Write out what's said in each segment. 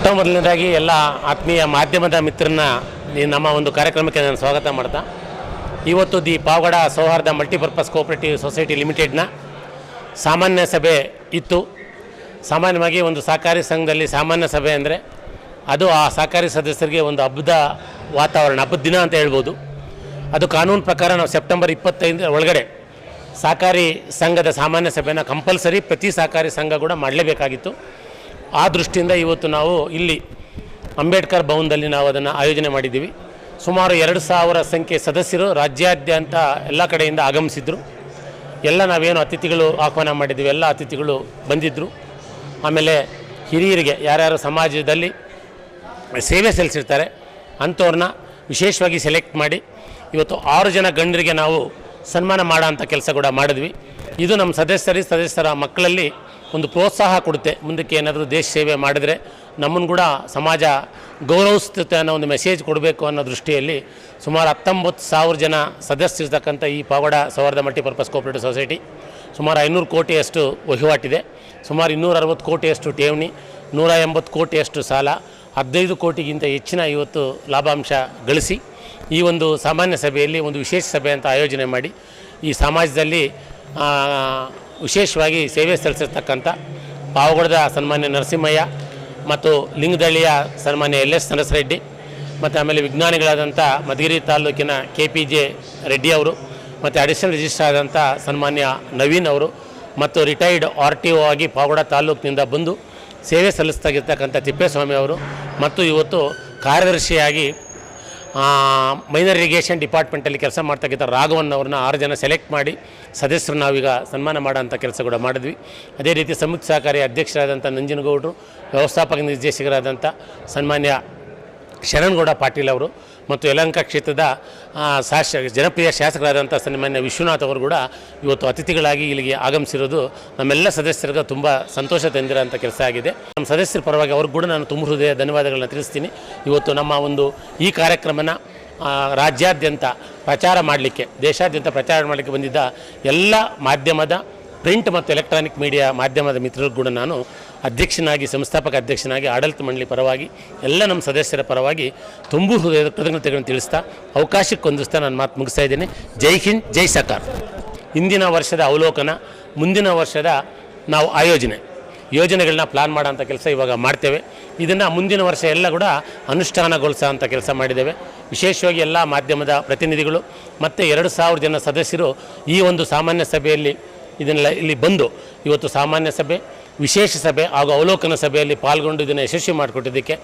ಮೊಟ್ಟ ಮೊದಲನೇದಾಗಿ ಎಲ್ಲ ಆತ್ಮೀಯ ಮಾಧ್ಯಮದ ಮಿತ್ರರನ್ನ ನಮ್ಮ ಒಂದು ಕಾರ್ಯಕ್ರಮಕ್ಕೆ ನಾನು ಸ್ವಾಗತ ಮಾಡ್ತಾ. ಇವತ್ತು ದಿ ಪಾವಗಡ ಸೌಹಾರ್ದ ಮಲ್ಟಿಪರ್ಪಸ್ ಕೋಆಪರೇಟಿವ್ ಸೊಸೈಟಿ ಲಿಮಿಟೆಡ್ನ ಸಾಮಾನ್ಯ ಸಭೆ ಇತ್ತು. ಸಾಮಾನ್ಯವಾಗಿ ಒಂದು ಸಹಕಾರಿ ಸಂಘದಲ್ಲಿ ಸಾಮಾನ್ಯ ಸಭೆ ಅಂದರೆ ಅದು ಆ ಸಹಕಾರಿ ಸದಸ್ಯರಿಗೆ ಒಂದು ಹಬ್ಬದ ವಾತಾವರಣ ಹಬ್ಬದ ದಿನ ಅಂತ ಹೇಳ್ಬೋದು. ಅದು ಕಾನೂನು ಪ್ರಕಾರ ನಾವು ಸೆಪ್ಟೆಂಬರ್ ಇಪ್ಪತ್ತೈದರ ಒಳಗಡೆ ಸಹಕಾರಿ ಸಂಘದ ಸಾಮಾನ್ಯ ಸಭೆನ ಕಂಪಲ್ಸರಿ ಪ್ರತಿ ಸಹಕಾರಿ ಸಂಘ ಕೂಡ ಮಾಡಲೇಬೇಕಾಗಿತ್ತು. ಆ ದೃಷ್ಟಿಯಿಂದ ಇವತ್ತು ನಾವು ಇಲ್ಲಿ ಅಂಬೇಡ್ಕರ್ ಭವನದಲ್ಲಿ ನಾವು ಅದನ್ನು ಆಯೋಜನೆ ಮಾಡಿದ್ದೀವಿ. ಸುಮಾರು ಎರಡು ಸಾವಿರ ಸಂಖ್ಯೆ ಸದಸ್ಯರು ರಾಜ್ಯಾದ್ಯಂತ ಎಲ್ಲ ಕಡೆಯಿಂದ ಆಗಮಿಸಿದ್ರು. ಎಲ್ಲ ನಾವೇನು ಅತಿಥಿಗಳು ಆಹ್ವಾನ ಮಾಡಿದ್ದೀವಿ, ಎಲ್ಲ ಅತಿಥಿಗಳು ಬಂದಿದ್ದರು ಆಮೇಲೆ ಹಿರಿಯರಿಗೆ, ಯಾರ್ಯಾರು ಸಮಾಜದಲ್ಲಿ ಸೇವೆ ಸಲ್ಲಿಸಿರ್ತಾರೆ, ಅಂಥವ್ರನ್ನ ವಿಶೇಷವಾಗಿ ಸೆಲೆಕ್ಟ್ ಮಾಡಿ ಇವತ್ತು ಆರು ಜನ ಗಂಡರಿಗೆ ನಾವು ಸನ್ಮಾನ ಮಾಡೋ ಅಂಥ ಕೆಲಸ ಕೂಡ ಮಾಡಿದ್ವಿ. ಇದು ನಮ್ಮ ಸದಸ್ಯರಿಗೆ ಸದಸ್ಯರ ಮಕ್ಕಳಲ್ಲಿ ಒಂದು ಪ್ರೋತ್ಸಾಹ ಕೊಡುತ್ತೆ. ಮುಂದಕ್ಕೆ ಏನಾದರೂ ದೇಶ ಸೇವೆ ಮಾಡಿದರೆ ನಮ್ಮನ್ನು ಕೂಡ ಸಮಾಜ ಗೌರವಿಸ್ತತೆ ಅನ್ನೋ ಒಂದು ಮೆಸೇಜ್ ಕೊಡಬೇಕು ಅನ್ನೋ ದೃಷ್ಟಿಯಲ್ಲಿ ಸುಮಾರು ಹತ್ತೊಂಬತ್ತು ಸಾವಿರ ಜನ ಸದಸ್ಯರಿರ್ತಕ್ಕಂಥ ಈ ಪಾವಡ ಸೌಹಾರ್ದ ಮಲ್ಟಿಪರ್ಪಸ್ ಕೋಆಪರೇಟಿವ್ ಸೊಸೈಟಿ ಸುಮಾರು ಐನೂರು ಕೋಟಿಯಷ್ಟು ವಹಿವಾಟಿದೆ. ಸುಮಾರು ಇನ್ನೂರ ಅರವತ್ತು ಕೋಟಿಯಷ್ಟು ಠೇವಣಿ, ನೂರ ಎಂಬತ್ತು ಕೋಟಿಯಷ್ಟು ಸಾಲ, ಹದಿನೈದು ಕೋಟಿಗಿಂತ ಹೆಚ್ಚಿನ ಇವತ್ತು ಲಾಭಾಂಶ ಗಳಿಸಿ ಈ ಒಂದು ಸಾಮಾನ್ಯ ಸಭೆಯಲ್ಲಿ ಒಂದು ವಿಶೇಷ ಸಭೆ ಅಂತ ಆಯೋಜನೆ ಮಾಡಿ ಈ ಸಮಾಜದಲ್ಲಿ ವಿಶೇಷವಾಗಿ ಸೇವೆ ಸಲ್ಲಿಸಿರ್ತಕ್ಕಂಥ ಪಾವಗಡದ ಸನ್ಮಾನ್ಯ ನರಸಿಂಹಯ್ಯ ಮತ್ತು ಲಿಂಗದಳ್ಳಿಯ ಸನ್ಮಾನ್ಯ ಎಲ್ ಎಸ್ ನರಸರೆಡ್ಡಿ ಮತ್ತು ಆಮೇಲೆ ವಿಜ್ಞಾನಿಗಳಾದಂಥ ಮಧುಗಿರಿ ತಾಲೂಕಿನ ಕೆ ಪಿ ಜೆ ರೆಡ್ಡಿ ಅವರು ಮತ್ತು ಅಡಿಷನಲ್ ರಿಜಿಸ್ಟರ್ ಆದಂಥ ಸನ್ಮಾನ್ಯ ನವೀನ್ ಅವರು ಮತ್ತು ರಿಟೈರ್ಡ್ ಆರ್ ಟಿ ಒ ಆಗಿ ಪಾವಗಡ ತಾಲೂಕಿನಿಂದ ಬಂದು ಸೇವೆ ಸಲ್ಲಿಸ್ತಾಗಿರ್ತಕ್ಕಂಥ ತಿಪ್ಪೇಸ್ವಾಮಿ ಅವರು ಮತ್ತು ಇವತ್ತು ಕಾರ್ಯದರ್ಶಿಯಾಗಿ ಮೈನರ್ ಇರಿಗೇಷನ್ ಡಿಪಾರ್ಟ್ಮೆಂಟಲ್ಲಿ ಕೆಲಸ ಮಾಡ್ತಕ್ಕಂಥ ರಾಘವನ್ ಅವ್ರನ್ನ ಆರು ಜನ ಸೆಲೆಕ್ಟ್ ಮಾಡಿ ಸದಸ್ಯರು ನಾವೀಗ ಸನ್ಮಾನ ಮಾಡೋಂಥ ಕೆಲಸ ಕೂಡ ಮಾಡಿದ್ವಿ. ಅದೇ ರೀತಿ ಸಂಯುಕ್ತ ಸಹಕಾರಿ ಅಧ್ಯಕ್ಷರಾದಂಥ ನಂಜನಗೌಡರು, ವ್ಯವಸ್ಥಾಪಕ ನಿರ್ದೇಶಕರಾದಂಥ ಸನ್ಮಾನ್ಯ ಶರಣ್ಗೌಡ ಪಾಟೀಲ್ ಅವರು ಮತ್ತು ಯಲಹಂಕ ಕ್ಷೇತ್ರದ ಶಾಸ ಜನಪ್ರಿಯ ಶಾಸಕರಾದಂಥ ಸನ್ಮಾನ್ಯ ವಿಶ್ವನಾಥ್ ಅವರು ಕೂಡ ಇವತ್ತು ಅತಿಥಿಗಳಾಗಿ ಇಲ್ಲಿಗೆ ಆಗಮಿಸಿರೋದು ನಮ್ಮೆಲ್ಲ ಸದಸ್ಯರಿಗೆ ತುಂಬ ಸಂತೋಷ ತಂದಿರೋಂಥ ಕೆಲಸ ಆಗಿದೆ. ನಮ್ಮ ಸದಸ್ಯರ ಪರವಾಗಿ ಅವ್ರಿಗೆ ಕೂಡ ನಾನು ತುಂಬ ಹೃದಯ ಧನ್ಯವಾದಗಳನ್ನ ತಿಳಿಸ್ತೀನಿ. ಇವತ್ತು ನಮ್ಮ ಒಂದು ಈ ಕಾರ್ಯಕ್ರಮನ ರಾಜ್ಯಾದ್ಯಂತ ಪ್ರಚಾರ ಮಾಡಲಿಕ್ಕೆ, ದೇಶಾದ್ಯಂತ ಪ್ರಚಾರ ಮಾಡಲಿಕ್ಕೆ ಬಂದಿದ್ದ ಎಲ್ಲ ಮಾಧ್ಯಮದ, ಪ್ರಿಂಟ್ ಮತ್ತು ಎಲೆಕ್ಟ್ರಾನಿಕ್ ಮೀಡಿಯಾ ಮಾಧ್ಯಮದ ಮಿತ್ರರಿಗೂ ಕೂಡ ನಾನು ಅಧ್ಯಕ್ಷನಾಗಿ, ಸಂಸ್ಥಾಪಕ ಅಧ್ಯಕ್ಷನಾಗಿ, ಆಡಳಿತ ಮಂಡಳಿ ಪರವಾಗಿ, ಎಲ್ಲ ನಮ್ಮ ಸದಸ್ಯರ ಪರವಾಗಿ ತುಂಬು ಹೃದಯದ ಕೃತಜ್ಞತೆಗಳನ್ನು ತಿಳಿಸ್ತಾ ಅವಕಾಶಕ್ಕೆ ಹೊಂದಿಸ್ತಾ ನಾನು ಮಾತು ಮುಗಿಸ್ತಾ ಇದ್ದೇನೆ. ಜೈ ಹಿಂದ್, ಜೈ ಸಕಾರ್. ಇಂದಿನ ವರ್ಷದ ಅವಲೋಕನ, ಮುಂದಿನ ವರ್ಷದ ನಾವು ಆಯೋಜನೆ. ಯೋಜನೆಗಳನ್ನ ಪ್ಲಾನ್ ಮಾಡೋಂಥ ಕೆಲಸ ಇವಾಗ ಮಾಡ್ತೇವೆ. ಇದನ್ನು ಮುಂದಿನ ವರ್ಷ ಎಲ್ಲ ಕೂಡ ಅನುಷ್ಠಾನಗೊಳಿಸೋ ಅಂಥ ಕೆಲಸ ಮಾಡಿದ್ದೇವೆ. ವಿಶೇಷವಾಗಿ ಎಲ್ಲ ಮಾಧ್ಯಮದ ಪ್ರತಿನಿಧಿಗಳು ಮತ್ತು ಎರಡು ಸಾವಿರ ಜನ ಸದಸ್ಯರು ಈ ಒಂದು ಸಾಮಾನ್ಯ ಸಭೆಯಲ್ಲಿ ಇದನ್ನೆಲ್ಲ ಇಲ್ಲಿ ಬಂದು, ಇವತ್ತು ಸಾಮಾನ್ಯ ಸಭೆ ವಿಶೇಷ ಸಭೆ ಹಾಗೂ ಅವಲೋಕನ ಸಭೆಯಲ್ಲಿ ಪಾಲ್ಗೊಂಡು ಇದನ್ನು ಯಶಸ್ವಿ ಮಾಡಿಕೊಟ್ಟಿದ್ದಕ್ಕೆ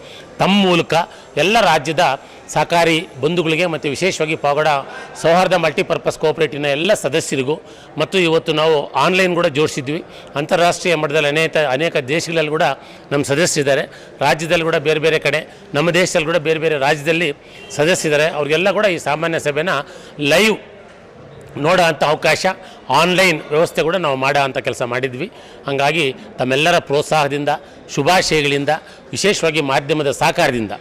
ತಮ್ಮ ಮೂಲಕ ಎಲ್ಲ ರಾಜ್ಯದ ಸಹಕಾರಿ ಬಂಧುಗಳಿಗೆ ಮತ್ತು ವಿಶೇಷವಾಗಿ ಪಾವಗಡ ಸೌಹಾರ್ದ ಮಲ್ಟಿಪರ್ಪಸ್ ಕೋಆಪರೇಟಿವ್ನ ಎಲ್ಲ ಸದಸ್ಯರಿಗೂ ಮತ್ತು ಇವತ್ತು ನಾವು ಆನ್ಲೈನ್ ಕೂಡ ಜೋಡಿಸಿದ್ವಿ. ಅಂತಾರಾಷ್ಟ್ರೀಯ ಮಟ್ಟದಲ್ಲಿ ಅನೇಕ ಅನೇಕ ದೇಶಗಳಲ್ಲಿ ಕೂಡ ನಮ್ಮ ಸದಸ್ಯರಿದ್ದಾರೆ ರಾಜ್ಯದಲ್ಲಿ ಕೂಡ ಬೇರೆ ಬೇರೆ ಕಡೆ, ನಮ್ಮ ದೇಶದಲ್ಲಿ ಕೂಡ ಬೇರೆ ಬೇರೆ ರಾಜ್ಯದಲ್ಲಿ ಸದಸ್ಯರಿದ್ದಾರೆ ಅವರಿಗೆಲ್ಲ ಕೂಡ ಈ ಸಾಮಾನ್ಯ ಸಭೆನ ಲೈವ್ ನೋಡೋ ಅಂಥ ಅವಕಾಶ ಆನ್ಲೈನ್ ವ್ಯವಸ್ಥೆ ಕೂಡ ನಾವು ಮಾಡೋ ಕೆಲಸ ಮಾಡಿದ್ವಿ. ಹಾಗಾಗಿ ತಮ್ಮೆಲ್ಲರ ಪ್ರೋತ್ಸಾಹದಿಂದ, ಶುಭಾಶಯಗಳಿಂದ, ವಿಶೇಷವಾಗಿ ಮಾಧ್ಯಮದ ಸಹಕಾರದಿಂದ.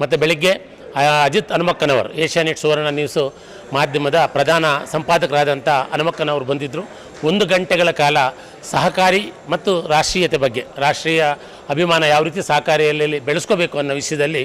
ಮತ್ತು ಬೆಳಗ್ಗೆ ಅಜಿತ್ ಹನುಮಕ್ಕನವರು ಏಷ್ಯಾನೆಟ್ ಸುವರ್ಣ ನ್ಯೂಸು ಮಾಧ್ಯಮದ ಪ್ರಧಾನ ಸಂಪಾದಕರಾದಂಥ ಹನುಮಕ್ಕನವರು ಬಂದಿದ್ದರು ಒಂದು ಗಂಟೆಗಳ ಕಾಲ ಸಹಕಾರಿ ಮತ್ತು ರಾಷ್ಟ್ರೀಯತೆ ಬಗ್ಗೆ, ರಾಷ್ಟ್ರೀಯ ಅಭಿಮಾನ ಯಾವ ರೀತಿ ಸಹಕಾರಿಯಲ್ಲಿ ಬೆಳೆಸ್ಕೋಬೇಕು ಅನ್ನೋ ವಿಷಯದಲ್ಲಿ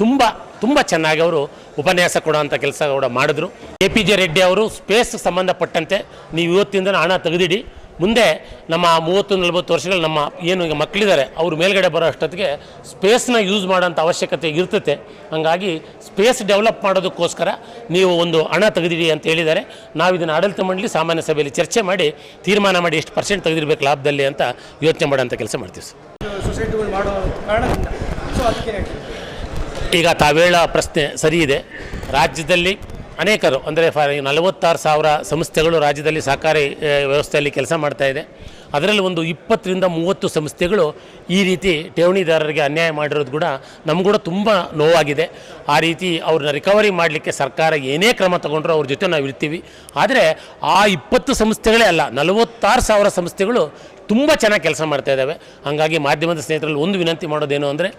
ತುಂಬ ತುಂಬ ಚೆನ್ನಾಗಿ ಅವರು ಉಪನ್ಯಾಸ ಕೊಡೋಂಥ ಕೆಲಸ ಕೂಡ ಮಾಡಿದ್ರು. ಎ ಪಿ ಜೆ ರೆಡ್ಡಿ ಅವರು ಸ್ಪೇಸ್ ಸಂಬಂಧಪಟ್ಟಂತೆ ನೀವು ಇವತ್ತಿಂದ ಹಣ ತೆಗೆದಿಡಿ. ಮುಂದೆ ನಮ್ಮ ಮೂವತ್ತು ನಲವತ್ತು ವರ್ಷಗಳು ನಮ್ಮ ಏನು ಈಗ ಮಕ್ಕಳಿದ್ದಾರೆ ಅವರು ಮೇಲ್ಗಡೆ ಬರೋ ಅಷ್ಟೊತ್ತಿಗೆ ಸ್ಪೇಸ್ನ ಯೂಸ್ ಮಾಡೋಂಥ ಅವಶ್ಯಕತೆ ಇರ್ತದೆ. ಹಾಗಾಗಿ ಸ್ಪೇಸ್ ಡೆವಲಪ್ ಮಾಡೋದಕ್ಕೋಸ್ಕರ ನೀವು ಒಂದು ಹಣ ತೆಗೆದಿಡಿ ಅಂತ ಹೇಳಿದ್ದಾರೆ. ನಾವು ಇದನ್ನು ಆಡಳಿತ ಮಂಡಳಿ ಸಾಮಾನ್ಯ ಸಭೆಯಲ್ಲಿ ಚರ್ಚೆ ಮಾಡಿ ತೀರ್ಮಾನ ಮಾಡಿ ಎಷ್ಟು ಪರ್ಸೆಂಟ್ ತೆಗೆದಿರಬೇಕು ಲಾಭದಲ್ಲಿ ಅಂತ ಯೋಚನೆ ಮಾಡೋಂಥ ಕೆಲಸ ಮಾಡ್ತೀವಿ ಸರ್. ಈಗ ತಾವೇಳ ಪ್ರಶ್ನೆ ಸರಿ ಇದೆ. ರಾಜ್ಯದಲ್ಲಿ ಅನೇಕರು, ಅಂದರೆ ಫಾರ್ ನಲವತ್ತಾರು ಸಾವಿರ ಸಂಸ್ಥೆಗಳು ರಾಜ್ಯದಲ್ಲಿ ಸಹಕಾರಿ ವ್ಯವಸ್ಥೆಯಲ್ಲಿ ಕೆಲಸ ಮಾಡ್ತಾ ಇದೆ. ಅದರಲ್ಲಿ ಒಂದು ಇಪ್ಪತ್ತರಿಂದ ಮೂವತ್ತು ಸಂಸ್ಥೆಗಳು ಈ ರೀತಿ ಠೇವಣಿದಾರರಿಗೆ ಅನ್ಯಾಯ ಮಾಡಿರೋದು ಕೂಡ ನಮಗೂ ಕೂಡ ತುಂಬ ನೋವಾಗಿದೆ. ಆ ರೀತಿ ಅವ್ರನ್ನ ರಿಕವರಿ ಮಾಡಲಿಕ್ಕೆ ಸರ್ಕಾರ ಏನೇ ಕ್ರಮ ತಗೊಂಡ್ರೂ ಅವ್ರ ಜೊತೆ ನಾವು ಇರ್ತೀವಿ. ಆದರೆ ಆ ಇಪ್ಪತ್ತು ಸಂಸ್ಥೆಗಳೇ ಅಲ್ಲ, ನಲವತ್ತಾರು ಸಾವಿರ ಸಂಸ್ಥೆಗಳು ತುಂಬ ಚೆನ್ನಾಗಿ ಕೆಲಸ ಮಾಡ್ತಾ ಇದ್ದಾವೆ ಹಾಗಾಗಿ ಮಾಧ್ಯಮದ ಸ್ನೇಹಿತರಲ್ಲಿ ಒಂದು ವಿನಂತಿ ಮಾಡೋದೇನು ಅಂದರೆ,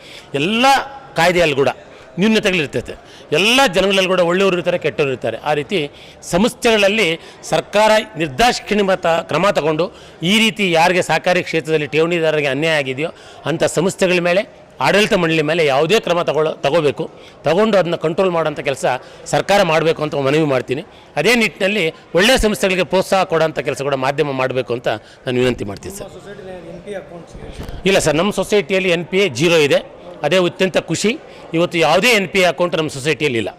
ಎಲ್ಲ ಕಾಯ್ದೆಯಲ್ಲಿ ಕೂಡ ನ್ಯೂನ್ಯತೆಗಳಿರ್ತೈತೆ ಎಲ್ಲ ಜನಗಳಲ್ಲಿ ಕೂಡ ಒಳ್ಳೆಯವರು ಇರ್ತಾರೆ ಕೆಟ್ಟವರು ಇರ್ತಾರೆ. ಆ ರೀತಿ ಸಂಸ್ಥೆಗಳಲ್ಲಿ ಸರ್ಕಾರ ನಿರ್ದಾಕ್ಷಿಣ್ಯಮತ ಕ್ರಮ ತಗೊಂಡು ಈ ರೀತಿ ಯಾರಿಗೆ ಸಹಕಾರಿ ಕ್ಷೇತ್ರದಲ್ಲಿ ಠೇವಣಿದಾರರಿಗೆ ಅನ್ಯಾಯ ಆಗಿದೆಯೋ ಅಂಥ ಸಂಸ್ಥೆಗಳ ಮೇಲೆ ಆಡಳಿತ ಮಂಡಳಿ ಮೇಲೆ ಯಾವುದೇ ಕ್ರಮ ತಗೊಳ್ಳೋ ತಗೋಬೇಕು. ತಗೊಂಡು ಅದನ್ನ ಕಂಟ್ರೋಲ್ ಮಾಡೋಂಥ ಕೆಲಸ ಸರ್ಕಾರ ಮಾಡಬೇಕು ಅಂತ ಮನವಿ ಮಾಡ್ತೀನಿ. ಅದೇ ನಿಟ್ಟಿನಲ್ಲಿ ಒಳ್ಳೆಯ ಸಂಸ್ಥೆಗಳಿಗೆ ಪ್ರೋತ್ಸಾಹ ಕೊಡೋಂಥ ಕೆಲಸ ಕೂಡ ಮಾಧ್ಯಮ ಮಾಡಬೇಕು ಅಂತ ನಾನು ವಿನಂತಿ ಮಾಡ್ತೀನಿ ಸರ್. ಇಲ್ಲ ಸರ್ ನಮ್ಮ ಸೊಸೈಟಿಯಲ್ಲಿ ಎನ್ ಪಿ ಎ ಜೀರೋ ಇದೆ. ಅದೇ ಅತ್ಯಂತ ಖುಷಿ. ಇವತ್ತು ಯಾವುದೇ ಎನ್ ಪಿ ಎ ಅಕೌಂಟ್ ನಮ್ಮ ಸೊಸೈಟಿಯಲ್ಲಿ ಇಲ್ಲ.